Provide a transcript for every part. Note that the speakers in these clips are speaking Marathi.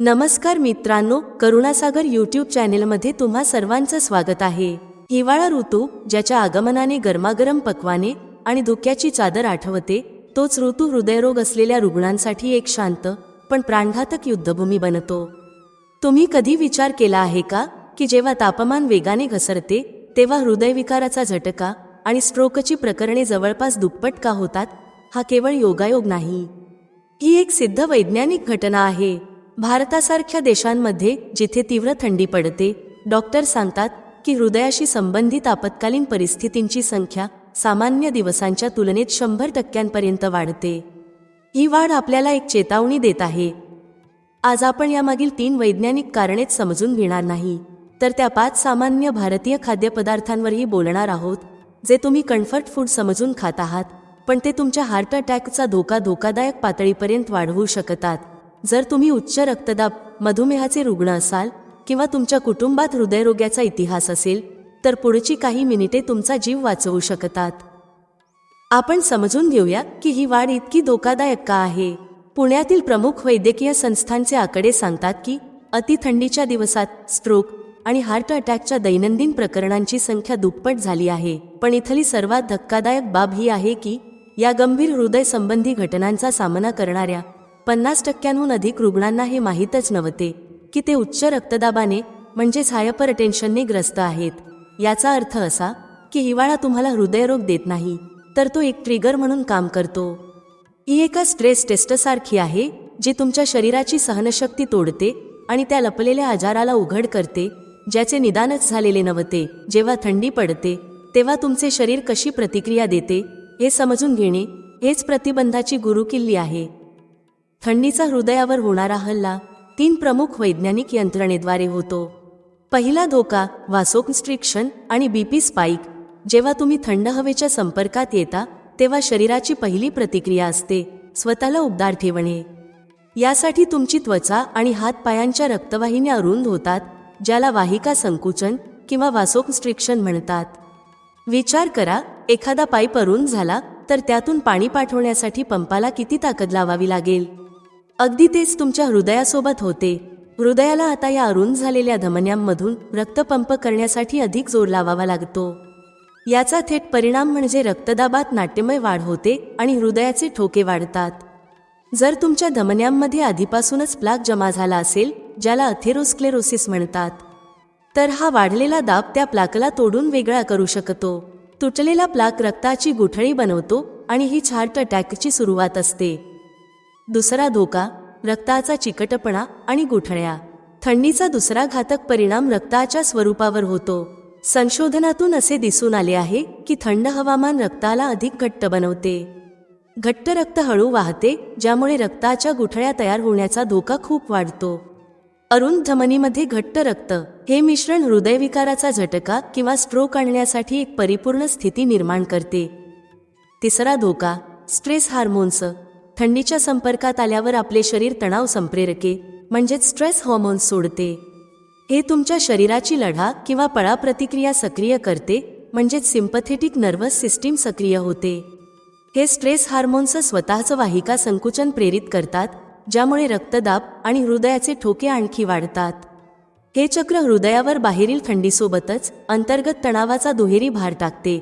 नमस्कार मित्रांनो करुणासागर यूट्यूब चॅनेलमध्ये तुम्हा सर्वांचं स्वागत आहे. हिवाळा ऋतू ज्याच्या आगमनाने गरमागरम पक्वाने आणि धुक्याची चादर आठवते तोच ऋतू हृदयरोग असलेल्या रुग्णांसाठी एक शांत पण प्राणघातक युद्धभूमी बनतो. तुम्ही कधी विचार केला आहे का की जेव्हा तापमान वेगाने घसरते तेव्हा हृदयविकाराचा झटका आणि स्ट्रोकची प्रकरणे जवळपास दुप्पट का होतात हा केवळ योगायोग नाही. ही एक सिद्ध वैज्ञानिक घटना आहे. भारतासारख्या देशांमध्ये जिथे तीव्र थंडी पडते डॉक्टर सांगतात की हृदयाशी संबंधित आपत्कालीन परिस्थितींची संख्या सामान्य दिवसांच्या तुलनेत शंभर टक्क्यांपर्यंत वाढते. ही वाढ आपल्याला एक चेतावणी देत आहे. आज आपण यामागील तीन वैज्ञानिक कारणेच समजून घेणार नाही तर त्या पाच सामान्य भारतीय खाद्यपदार्थांवरही बोलणार आहोत जे तुम्ही कम्फर्ट फूड समजून खात आहात पण ते तुमच्या हार्ट अटॅकचा धोका धोकादायक पातळीपर्यंत वाढवू शकतात. जर तुम्ही उच्च रक्तदाब मधुमेहाचे रुग्ण असाल किंवा तुमच्या कुटुंबात हृदयरोग्याचा इतिहास असेल तर पुढची काही मिनिटे तुमचा जीव वाचवू शकतात. आपण समजून घेऊया की ही वाढ इतकी धोकादायक का आहे. पुण्यातील प्रमुख वैद्यकीय संस्थांचे आकडे सांगतात की अतिथंडीच्या दिवसात स्ट्रोक आणि हार्ट अटॅकच्या दैनंदिन प्रकरणांची संख्या दुप्पट झाली आहे. पण इथली सर्वात धक्कादायक बाब ही आहे की या गंभीर हृदय संबंधी घटनांचा सामना करणाऱ्या पन्नास टक्क्यांहून अधिक रुग्णांना हे माहीतच नव्हते की ते उच्च रक्तदाबाने म्हणजेच हायपर टेन्शनने ग्रस्त आहेत. याचा अर्थ असा की हिवाळा तुम्हाला हृदयरोग देत नाही तर तो एक ट्रिगर म्हणून काम करतो. ही एका स्ट्रेस टेस्टसारखी आहे जी तुमच्या शरीराची सहनशक्ती तोडते आणि त्या लपलेल्या आजाराला उघड करते ज्याचे निदानच झालेले नव्हते जेव्हा थंडी पडते तेव्हा तुमचे शरीर कशी प्रतिक्रिया देते हे समजून घेणे हेच प्रतिबंधाची गुरुकिल्ली आहे. थंडीचा हृदयावर होणारा हल्ला तीन प्रमुख वैज्ञानिक यंत्रणेद्वारे होतो. पहिला धोका वासोकन्स्ट्रिक्शन आणि बीपी स्पाइक. जेव्हा तुम्ही थंड हवेच्या संपर्कात येता तेव्हा शरीराची पहिली प्रतिक्रिया असते स्वतःला उबदार ठेवणे. यासाठी तुमची त्वचा आणि हातपायांच्या रक्तवाहिन्या अरुंद होतात ज्याला वाहिका संकुचन किंवा वासोकन्स्ट्रिक्शन म्हणतात. विचार करा एखादा पाईप अरुंद झाला तर त्यातून पाणी पाठवण्यासाठी पंपाला किती ताकद लावावी लागेल? अगदी तेच तुमच्या हृदयासोबत होते. हृदयाला आता या अरुंद झालेल्या धमन्यांमधून रक्तपंप करण्यासाठी अधिक जोर लावावा लागतो. याचा थेट परिणाम म्हणजे रक्तदाबात नाट्यमय वाढ होते आणि हृदयाचे ठोके वाढतात. जर तुमच्या धमन्यांमध्ये आधीपासूनच प्लाक जमा झाला असेल ज्याला अथेरोस्क्लेरोसिस म्हणतात तर हा वाढलेला दाब त्या प्लाकला तोडून वेगळा करू शकतो. तुटलेला प्लाक रक्ताची गुठळी बनवतो आणि ही छार्ट अटॅकची सुरुवात असते. दुसरा धोका रक्ताचा चिकटपणा आणि गुठळ्या थंडीचा दुसरा घातक परिणाम रक्ताच्या स्वरूपावर होतो. संशोधनातून असे दिसून आले आहे की थंड हवामान रक्ताला अधिक घट्ट बनवते. घट्ट रक्त हळू वाहते ज्यामुळे रक्ताच्या गुठळ्या तयार होण्याचा धोका खूप वाढतो. अरुण धमनीमध्ये घट्ट रक्त हे मिश्रण हृदयविकाराचा झटका किंवा स्ट्रोक आणण्यासाठी एक परिपूर्ण स्थिती निर्माण करते. तिसरा धोका स्ट्रेस हार्मोन्स. थंडीच्या संपर्कात आल्यावर आपले शरीर तणाव संप्रेरके म्हणजेच स्ट्रेस हॉर्मोन्स सोडते. हे तुमच्या शरीराची लढा किंवा पळा प्रतिक्रिया सक्रिय करते म्हणजेच सिम्पथेटिक नर्वस सिस्टीम सक्रिय होते. हे स्ट्रेस हार्मोन्स स्वतःचं वाहिका संकुचन प्रेरित करतात ज्यामुळे रक्तदाब आणि हृदयाचे ठोके आणखी वाढतात. हे चक्र हृदयावर बाहेरील थंडीसोबतच अंतर्गत तणावाचा दुहेरी भार टाकते.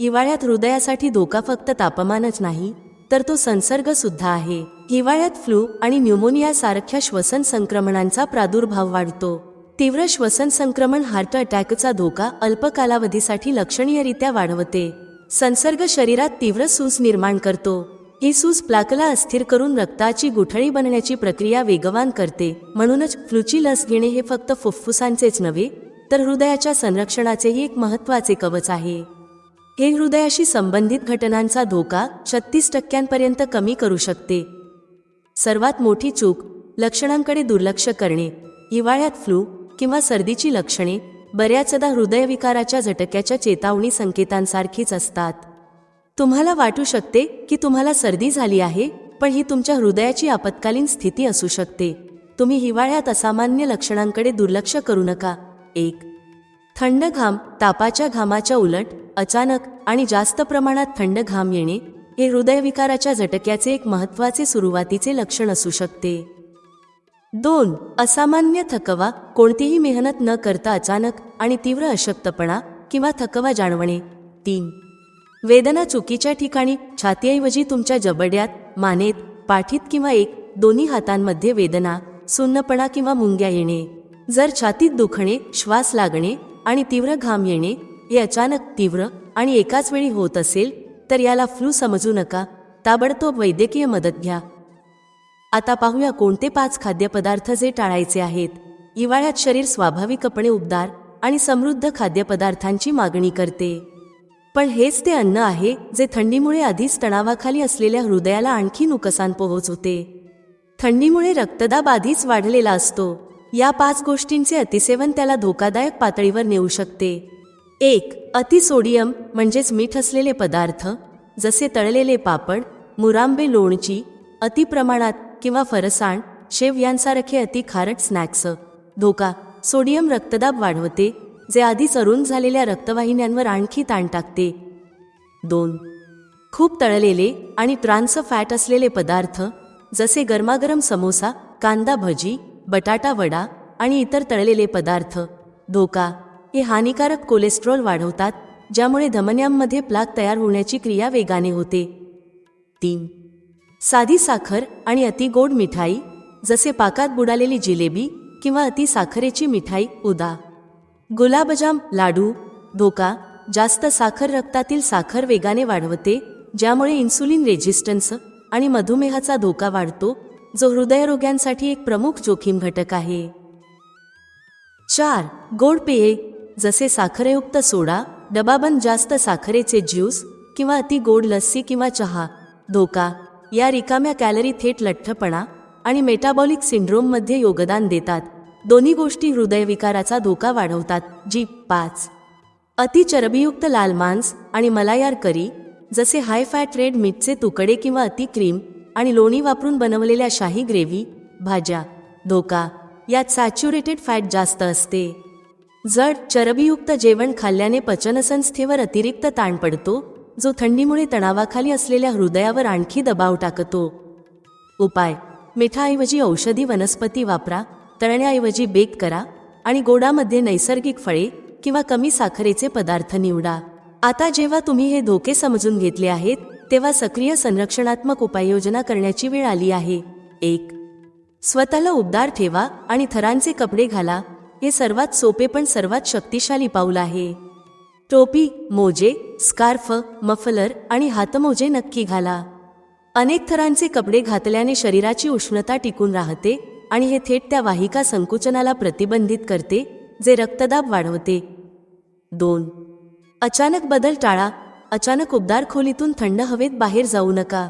हिवाळ्यात हृदयासाठी धोका फक्त तापमानच नाही तर तो संसर्ग सुद्धा आहे. हिवाळ्यात फ्लू आणि न्यूमोनिया सारख्या श्वसन संक्रमणांचा प्रादुर्भाव वाढतो. तीव्र श्वसन संक्रमण हार्ट अटॅकचा धोका अल्प कालावधीसाठी लक्षणीयरित्या वाढवते. संसर्ग शरीरात तीव्र सूज निर्माण करतो. ही सूज प्लाकला अस्थिर करून रक्ताची गुठळी बनण्याची प्रक्रिया वेगवान करते. म्हणूनच फ्लूची लस घेणे हे फक्त फुफ्फुसांचेच नव्हे तर हृदयाच्या संरक्षणाचेही एक महत्त्वाचे कवच आहे. हे हृदयाशी संबंधित घटनांचा धोका छत्तीस टक्क्यांपर्यंत कमी करू शकते. सर्वात मोठी चूक लक्षणांकडे दुर्लक्ष करणे हिवाळ्यात फ्लू किंवा सर्दीची लक्षणे बऱ्याचदा हृदयविकाराच्या झटक्याच्या चेतावणी संकेतांसारखीच असतात. तुम्हाला वाटू शकते की तुम्हाला सर्दी झाली आहे पण ही तुमच्या हृदयाची आपत्कालीन स्थिती असू शकते. तुम्ही हिवाळ्यात असामान्य लक्षणांकडे दुर्लक्ष करू नका. एक थंड घाम तापाच्या घामाच्या उलट अचानक आणि जास्त प्रमाणात थंड घाम येणे हे हृदयविकाराच्या झटक्याचे एक महत्त्वाचे सुरुवातीचे लक्षण असू शकते. दोन असामान्य थकवा कोणतीही मेहनत न करता अचानक आणि तीव्र अशक्तपणा किंवा थकवा जाणवणे. तीन वेदना चुकीच्या ठिकाणी छातीऐवजी तुमच्या जबड्यात मानेत पाठीत किंवा एक दोन्ही हातांमध्ये वेदना सुन्नपणा किंवा मुंग्या येणे. जर छातीत दुखणे श्वास लागणे आणि तीव्र घाम येणे हे अचानक तीव्र आणि एकाच वेळी होत असेल तर याला फ्लू समजू नका. ताबडतोब वैद्यकीय मदत घ्या. आता पाहूया कोणते पाच खाद्यपदार्थ जे टाळायचे आहेत. हिवाळ्यात शरीर स्वाभाविकपणे उबदार आणि समृद्ध खाद्यपदार्थांची मागणी करते. पण हेच ते अन्न आहे जे थंडीमुळे आधीच तणावाखाली असलेल्या हृदयाला आणखी नुकसान पोहोचवते. थंडीमुळे रक्तदाब आधीच वाढलेला असतो. या पाच गोष्टींचे अतिसेवन त्याला धोकादायक पातळीवर नेऊ शकते. एक अतिसोडियम म्हणजेच मीठ असलेले पदार्थ जसे तळलेले पापड मुरांबे लोणची अतिप्रमाणात किंवा फरसाण शेव यांसारखे अति खारट स्नॅक्स धोका सोडियम रक्तदाब वाढवते जे आधीच अरुण झालेल्या रक्तवाहिन्यांवर आणखी ताण टाकते. दोन खूप तळलेले आणि ट्रान्स फॅट असलेले पदार्थ जसे गरमागरम समोसा कांदा भजी बटाटा वडा आणि इतर तळलेले पदार्थ. धोका हे हानिकारक कोलेस्ट्रॉल वाढवतात ज्यामुळे धमन्यांमध्ये प्लाक तयार होण्याची क्रिया वेगाने होते. तीन. साधी साखर आणि अति गोड मिठाई जसे पाकात बुडालेली जिलेबी किंवा अति साखरेची मिठाई उदा. गुलाबजाम लाडू धोका जास्त साखर रक्तातील साखर वेगाने वाढवते ज्यामुळे इन्सुलिन रेजिस्टन्स आणि मधुमेहाचा धोका वाढतो जो हृदयरोग्यांसाठी एक प्रमुख जोखीम घटक आहे. चार. गोड पेये जसे साखरयुक्त सोडा डबाबंद जास्त साखरेचे ज्यूस किंवा अति गोड लस्सी किंवा चहा धोका या रिकाम्या कॅलरी थेट लठ्ठपणा आणि मेटाबॉलिक सिंड्रोममध्ये योगदान देतात. दोन्ही गोष्टी हृदयविकाराचा धोका वाढवतात जी पाच. अति चरबीयुक्त लाल मांस आणि मलायार करी जसे हाय फॅट रेड मीठचे तुकडे किंवा अति क्रीम आणि लोणी वापरून बनवलेल्या शाही ग्रेव्ही भाज्या धोका यात सॅच्युरेटेड फॅट जास्त असते. जड चरबीयुक्त जेवण खाल्ल्याने पचनसंस्थेवर अतिरिक्त ताण पडतो जो थंडीमुळे तणावाखाली असलेल्या हृदयावर आणखी दबाव टाकतो. उपाय. मिठाऐवजी औषधी वनस्पती वापरा तळण्याऐवजी बेक करा आणि गोडामध्ये नैसर्गिक फळे किंवा कमी साखरेचे पदार्थ निवडा. आता जेव्हा तुम्ही हे धोके समजून घेतले आहेत तेव्हा सक्रिय संरक्षणात्मक उपाययोजना करण्याची वेळ आली आहे. एक. स्वतःला उबदार ठेवा आणि थरांचे कपडे घाला. हे सर्वात सोपे पण सर्वात शक्तिशाली पाऊल आहे. टोपी मोजे स्कार्फ मफलर आणि हातमोजे नक्की घाला. अनेक थरांचे कपडे घातल्याने शरीराची उष्णता टिकून राहते आणि हे थेट त्या वाहिका संकुचनाला प्रतिबंधित करते जे रक्तदाब वाढवते. दोन. अचानक बदल टाळा. अचानक उबदार खोलीतून थंड हवेत बाहेर जाऊ नका.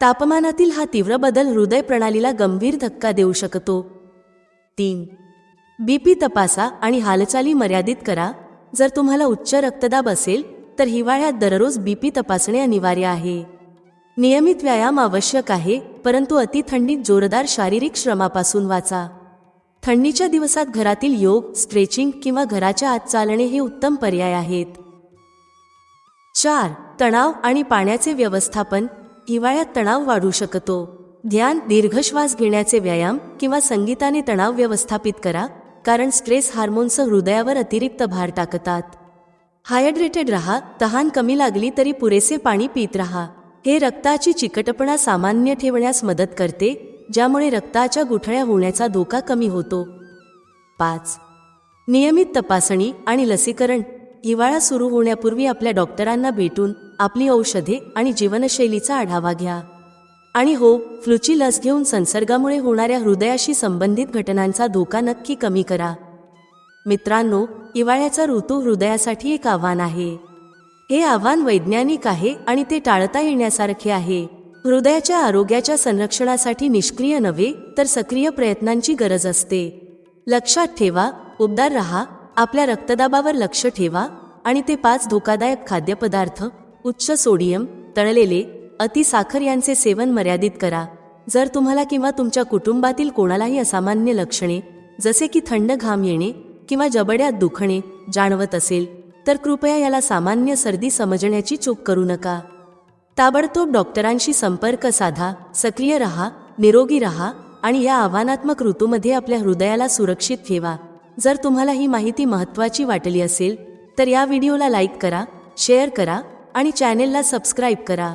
तापमानातील हा तीव्र बदल हृदय प्रणालीला गंभीर धक्का देऊ शकतो. तीन. बीपी तपासा आणि हालचाली मर्यादित करा. जर तुम्हाला उच्च रक्तदाब असेल तर हिवाळ्यात दररोज बीपी तपासणे अनिवार्य आहे. नियमित व्यायाम आवश्यक आहे परंतु अतिथंडीत जोरदार शारीरिक श्रमापासून वाचा. थंडीच्या दिवसात घरातील योग स्ट्रेचिंग किंवा घराच्या आत चालणे हे उत्तम पर्याय आहेत. चार तणाव आणि पाण्याचे व्यवस्थापन. हिवाळ्यात तणाव वाढू शकतो. ध्यान दीर्घश्वास घेण्याचे व्यायाम किंवा संगीताने तणाव व्यवस्थापित करा. कारण स्ट्रेस हार्मोन्स हृदयावर अतिरिक्त भार टाकतात. हायड्रेटेड रहा तहान कमी लागली तरी पुरेसे पाणी पित राहा. हे रक्ताची चिकटपणा सामान्य ठेवण्यास मदत करते ज्यामुळे रक्ताच्या गुठळ्या होण्याचा धोका कमी होतो. पाच. नियमित तपासणी आणि लसीकरण. हिवाळा सुरू होण्यापूर्वी आपल्या डॉक्टरांना भेटून आपली औषधे आणि जीवनशैलीचा आढावा घ्या. आणि हो फ्लूची लस घेऊन संसर्गामुळे होणाऱ्या हृदयाशी संबंधित घटनांचा धोका नक्की कमी करा. मित्रांनो हिवाळ्याचा ऋतू हृदयासाठी एक आव्हान आहे. हे आव्हान वैज्ञानिक आहे आणि ते टाळता येण्यासारखे आहे. हृदयाच्या आरोग्याच्या संरक्षणासाठी निष्क्रिय नव्हे तर सक्रिय प्रयत्नांची गरज असते. लक्षात ठेवा उबदार रहा आपल्या रक्तदाबावर लक्ष ठेवा आणि ते पाच धोकादायक खाद्यपदार्थ उच्च सोडियम तळलेले अति साखर यांचे सेवन मर्यादित करा. जर तुम्हाला किंवा तुमच्या कुटुंबातील कोणालाही असामान्य लक्षणे जसे की थंड घाम येणे किंवा जबड्यात दुखणे जाणवत असेल तर कृपया याला सामान्य सर्दी समजण्याची चूक करू नका. ताबडतोब डॉक्टरांशी संपर्क साधा सक्रिय रहा निरोगी रहा आणि या आव्हानात्मक ऋतूमध्ये आपल्या हृदयाला सुरक्षित ठेवा. जर तुम्हाला ही माहिती महत्त्वाची वाटली असेल तर या व्हिडिओला लाईक करा शेअर करा आणि चॅनेलला सबस्क्राईब करा.